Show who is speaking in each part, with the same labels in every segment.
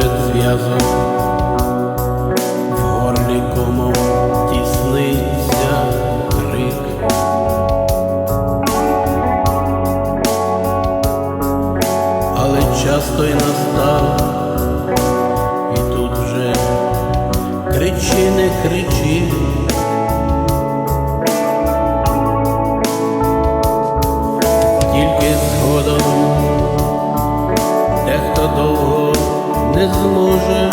Speaker 1: серед той настав, і тут вже кричи, не кричи. Тільки згодом дехто довго не зможе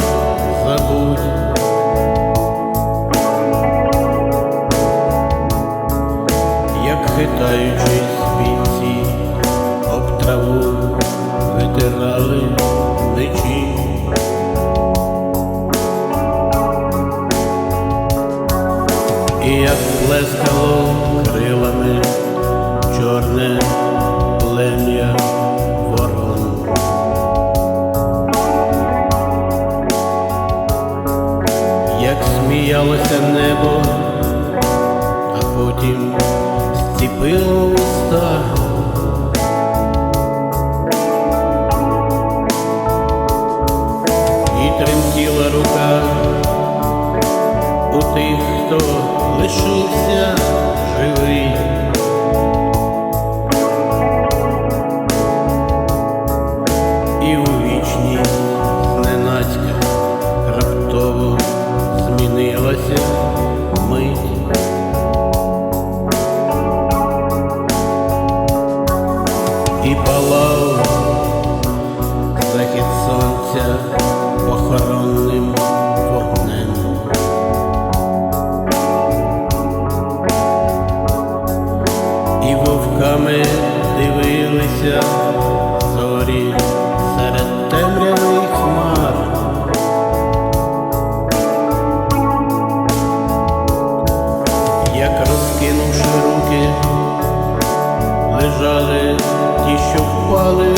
Speaker 1: плескало крилами чорне плем'я ворон. як сміялося небо, а потім зціпило уста. І дивилися зорі серед темряви хмар. як розкинувши руки, лежали ті, що впали